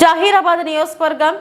జహీరాబాద్ నియోజకవర్గం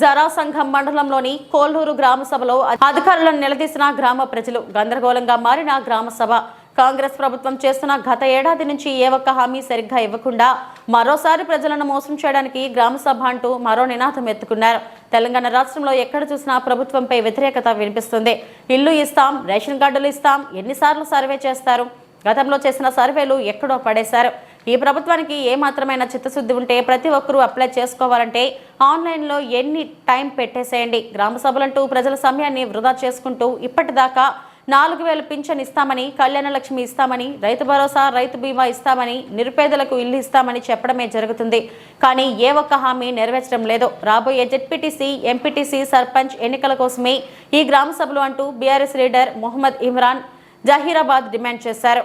జరా సంఘం మండలంలోని కోల్లూరు గ్రామ సభలో అధికారులను నిలదీసిన గ్రామ ప్రజలు గందరగోళంగా మారిన గ్రామ సభ. కాంగ్రెస్ ప్రభుత్వం చేస్తున్న గత ఏడాది నుంచి ఏ ఒక్క హామీ సరిగ్గా ఇవ్వకుండా మరోసారి ప్రజలను మోసం చేయడానికి గ్రామ సభ అంటూ మరో నినాదం ఎత్తుకున్నారు. తెలంగాణ రాష్ట్రంలో ఎక్కడ చూసినా ప్రభుత్వంపై వ్యతిరేకత వినిపిస్తుంది. ఇల్లు ఇస్తాం రేషన్ కార్డులు ఇస్తాం ఎన్నిసార్లు సర్వే చేస్తారు. గతంలో చేసిన సర్వేలు ఎక్కడో పడేశారు. ఈ ప్రభుత్వానికి ఏ మాత్రమైన చిత్తశుద్ధి ఉంటే ప్రతి ఒక్కరూ అప్లై చేసుకోవాలంటే ఆన్లైన్లో ఎన్ని టైం పెట్టేసేయండి. గ్రామ సభలంటూ ప్రజల సమయాన్ని వృధా చేసుకుంటూ ఇప్పటిదాకా నాలుగు వేల పింఛన్ ఇస్తామని కళ్యాణలక్ష్మి ఇస్తామని రైతు భరోసా రైతు బీమా ఇస్తామని నిరుపేదలకు ఇల్లు ఇస్తామని చెప్పడమే జరుగుతుంది. కానీ ఏ ఒక్క హామీ నెరవేర్చడం లేదు. రాబోయే జెడ్పీటీసీ ఎంపీటీసీ సర్పంచ్ ఎన్నికల కోసమే ఈ గ్రామ సభలు అంటూ BRS leader Mohammed Imran Zaheerabad demand చేశారు.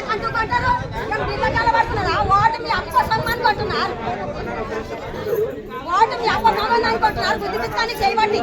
ఎంత కంటూ కొట్టారు మేము బిల్లకాల పడుతున్నారు ఆ మీ అప్ప సమ్మాన్ కొట్టున్నారు వాటి మీ అప్ప మగన్ అనుకుంటున్నారు బుద్ధి పుస్తకాన్ని చేయబట్టి